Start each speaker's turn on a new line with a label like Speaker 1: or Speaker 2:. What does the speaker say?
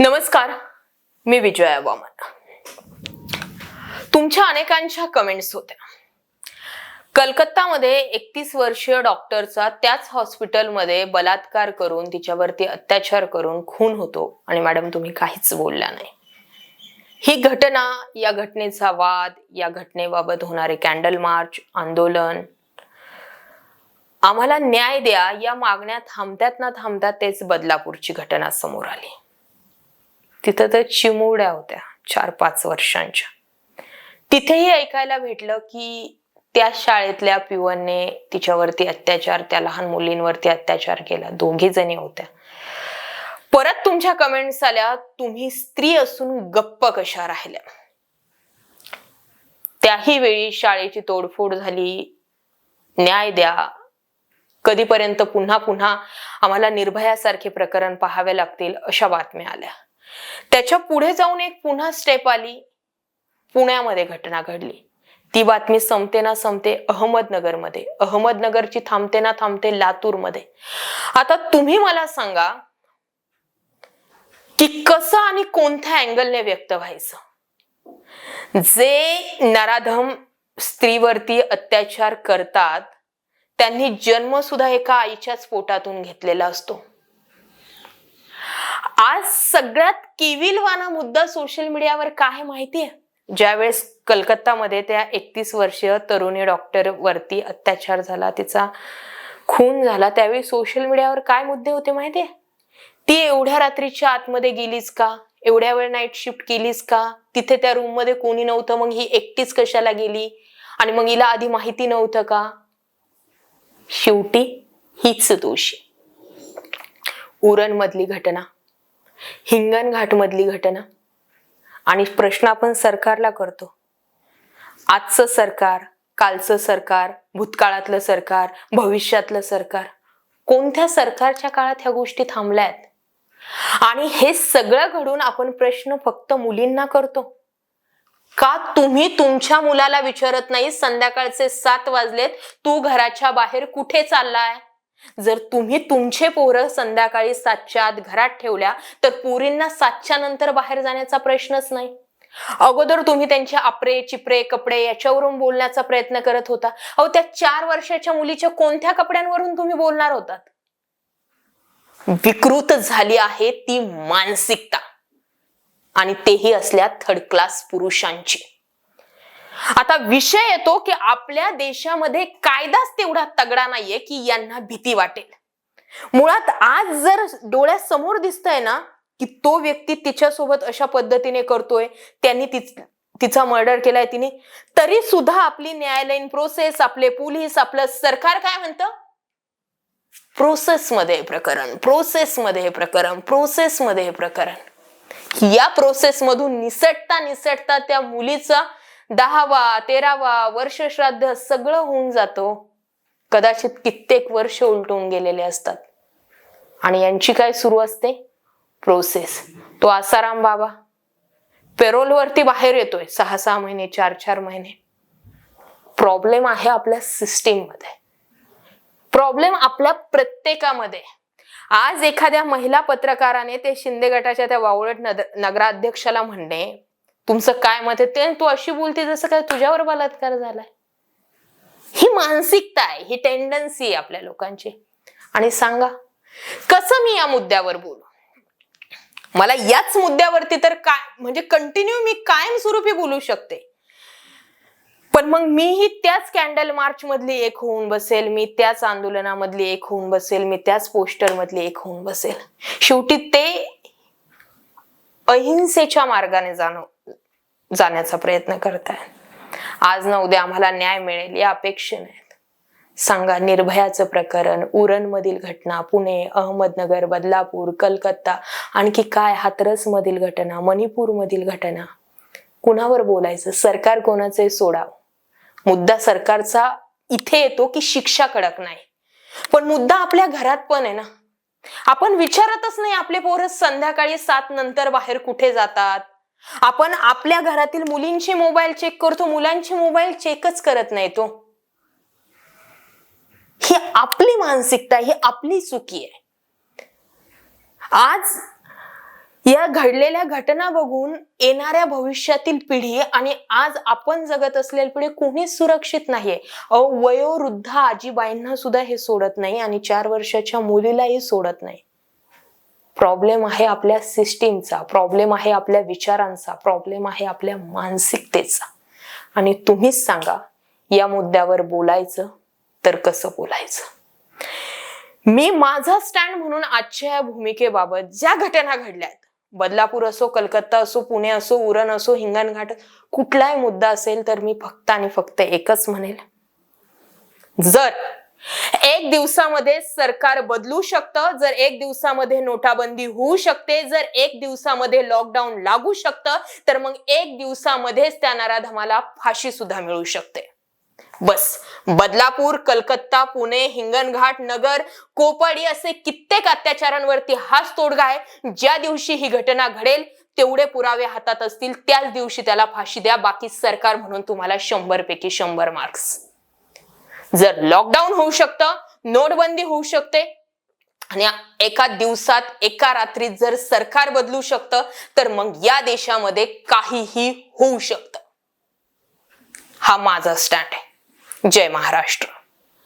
Speaker 1: नमस्कार मी विजया वामन तुमच्या अनेकांच्या कमेंट्स होत्या. कलकत्तामध्ये एकतीस वर्षीय डॉक्टरचा त्याच हॉस्पिटलमध्ये बलात्कार करून तिच्यावरती अत्याचार करून खून होतो आणि मॅडम तुम्ही काहीच बोलल्या नाही. ही घटना या घटनेचा वाद या घटनेबाबत होणारे कॅन्डल मार्च आंदोलन आम्हाला न्याय द्या या मागण्या थांबत्यात ना थांबतात तेच बदलापूरची घटना समोर आली. तिथं तर चिमुड्या होत्या चार पाच वर्षांच्या. तिथेही ऐकायला भेटलं की त्या शाळेतल्या पिवनने तिच्यावरती अत्याचार त्या लहान मुलींवरती अत्याचार केला दोघी जणी होत्या. परत तुमच्या कमेंट्स आल्या तुम्ही स्त्री असून गप्प कशा राहिल्या? त्याही वेळी शाळेची तोडफोड झाली. न्याय द्या. कधीपर्यंत पुन्हा पुन्हा आम्हाला निर्भयासारखे प्रकरण पाहावे लागतील अशा बातम्या आल्या. त्याच्या पुढे जाऊन एक पुन्हा स्टेप आली. पुण्यामध्ये घटना घडली. ती बातमी संपते ना संपते अहमदनगरमध्ये. अहमदनगरची थांबते ना थांबते लातूरमध्ये. आता तुम्ही मला सांगा की कसं आणि कोणत्या अँगलने व्यक्त व्हायचं? जे नराधम स्त्रीवरती अत्याचार करतात त्यांनी जन्म सुद्धा एका आईच्याच पोटातून घेतलेला असतो. आज सगळ्यात केविलवाना मुद्दा सोशल मीडियावर काय माहितीये? ज्यावेळेस कलकत्तामध्ये त्या एकतीस वर्षीय तरुणी डॉक्टर वरती अत्याचार झाला तिचा खून झाला त्यावेळी सोशल मीडियावर काय मुद्दे होते माहितीये? ती एवढ्या रात्रीच्या आतमध्ये गेलीस का? एवढ्या वेळ नाईट शिफ्ट केलीस का? तिथे त्या रूममध्ये कोणी नव्हतं मग ही एकटीच कशाला गेली? आणि मग हिला आधी माहिती नव्हतं का? शेवटी हीच दोषी. उरण मधली घटना. हिंगणघाटमधली घटना. आणि प्रश्न आपण सरकारला करतो. आजचं सरकार कालचं सरकार भूतकाळातलं सरकार भविष्यातलं सरकार कोणत्या सरकारच्या काळात ह्या गोष्टी थांबल्या आहेत आणि हे सगळं घडून आपण प्रश्न फक्त मुलींना करतो. का तुम्ही तुमच्या मुलाला विचारत नाही संध्याकाळचे सात वाजलेत तू घराच्या बाहेर कुठे चाललाय? जर तुम्ही तुमचे पोरं संध्याकाळी सातच्या आत घरात ठेवल्या तर पोरींना सातच्या नंतर बाहेर जाण्याचा प्रश्नच नाही. अगोदर तुम्ही त्यांचे आपरे चिपरे कपडे याच्यावरून बोलण्याचा प्रयत्न करत होता. अहो त्या चार वर्षाच्या मुलीच्या कोणत्या कपड्यांवरून तुम्ही बोलणार होतात? विकृत झाली आहे ती मानसिकता. आणि तेही असल्या थर्ड क्लास पुरुषांची. आता विषय येतो की आपल्या देशामध्ये कायदाच तेवढा तगडा नाहीये की यांना भीती वाटेल. मुळात आज जर डोळ्यासमोर दिसतंय ना की तो व्यक्ती तिच्यासोबत अशा पद्धतीने करतोय त्यांनी तिच तिचा मर्डर केलाय तिने तरी सुद्धा आपली न्यायालयीन प्रोसेस आपले पोलीस आपलं सरकार काय म्हणतं? प्रोसेसमध्ये हे प्रकरण प्रोसेसमध्ये हे प्रकरण प्रोसेसमध्ये हे प्रकरण. या प्रोसेस मधून निसटता निसटता त्या मुलीचा दहावा तेरावा वर्ष श्राद्ध सगळं होऊन जातो. कदाचित कित्येक वर्ष उलटून गेलेले असतात. आणि यांची काय सुरू असते? प्रोसेस तो आसाराम बाबा. पेरोलवरती बाहेर येतोय. सहा सहा महिने चार चार महिने. प्रॉब्लेम आहे आपल्या सिस्टीममध्ये प्रॉब्लेम आपल्या प्रत्येकामध्ये. आज एखाद्या महिला पत्रकाराने ते शिंदे गटाच्या त्या वावळट नद- नगराध्यक्षाला म्हणणे तुमचं काय मत आहे ते तू अशी बोलते जसं काय तुझ्यावर बलात्कार झालाय. ही मानसिकता आहे ही टेंडन्सी आहे आपल्या लोकांची. आणि सांगा कसं मी या मुद्द्यावर बोलू? मला याच मुद्द्यावरती तर काय म्हणजे कंटिन्यू मी कायमस्वरूपी बोलू शकते. पण मग मीही त्याच कॅन्डल मार्च मधली एक होऊन बसेल मी त्याच आंदोलनामधली एक होऊन बसेल मी त्याच पोस्टर मधली एक होऊन बसेल. शेवटी ते अहिंसेच्या मार्गाने जाणं. जाण्याचा प्रयत्न करताय. आज ना उद्या आम्हाला न्याय मिळेल या अपेक्षेने सांगा निर्भयाचं प्रकरण उरण मधील घटना पुणे अहमदनगर बदलापूर कलकत्ता आणखी काय हातरसमधील घटना मणिपूर मधील घटना? कुणावर बोलायचं? सरकार कोणाचे सोडाव? मुद्दा सरकारचा इथे येतो की शिक्षा कडक नाही? पण मुद्दा आपल्या घरात पण आहे ना. आपण विचारतच नाही आपले पोरं संध्याकाळी सात नंतर बाहेर कुठे जातात? आपण आपल्या घरातील मुलींचे मोबाईल चेक करतो मुलांचे मोबाईल चेकच करत नाही तो. ही आपली मानसिकता ही आपली चुकी आहे. आज या घडलेल्या घटना बघून येणाऱ्या भविष्यातील पिढी आणि आज आपण जगत असलेली पिढी कोणीच सुरक्षित नाहीये. अहो वयोवृद्ध आजीबाईंना सुद्धा हे सोडत नाही आणि चार वर्षाच्या मुलीलाही सोडत नाही. प्रॉब्लेम आहे आपल्या सिस्टीमचा प्रॉब्लेम आहे आपल्या विचारांचा प्रॉब्लेम आहे आपल्या मानसिकतेचा. आणि तुम्हीच सांगा या मुद्द्यावर बोलायचं तर कसं बोलायचं? मी माझा स्टँड म्हणून आजच्या या भूमिकेबाबत ज्या घटना घडल्यात बदलापूर असो कलकत्ता असो पुणे असो उरण असो हिंगणघाट कुठलाही मुद्दा असेल तर मी फक्त आणि फक्त एकच म्हणेल. जर एक दिवसामध्ये सरकार बदलू शकतं जर एक दिवसामध्ये नोटाबंदी होऊ शकते जर एक दिवसामध्ये लॉकडाऊन लागू शकतं तर मग एक दिवसामध्येच त्या नराधमाला फाशी सुद्धा मिळू शकते. बस. बदलापूर कलकत्ता पुणे हिंगणघाट नगर कोपाडी असे कित्येक अत्याचारांवरती हाच तोडगा आहे. ज्या दिवशी ही घटना घडेल तेवढे पुरावे हातात असतील त्याच दिवशी त्याला फाशी द्या. बाकी सरकार म्हणून तुम्हाला शंभर पैकी शंभर मार्क्स जर लॉकडाऊन होऊ शकतं नोटबंदी होऊ शकते आणि एका दिवसात एका रात्रीत जर सरकार बदलू शकतं तर मग या देशामध्ये काहीही होऊ शकतं. हा माझा स्टँड आहे. जय महाराष्ट्र.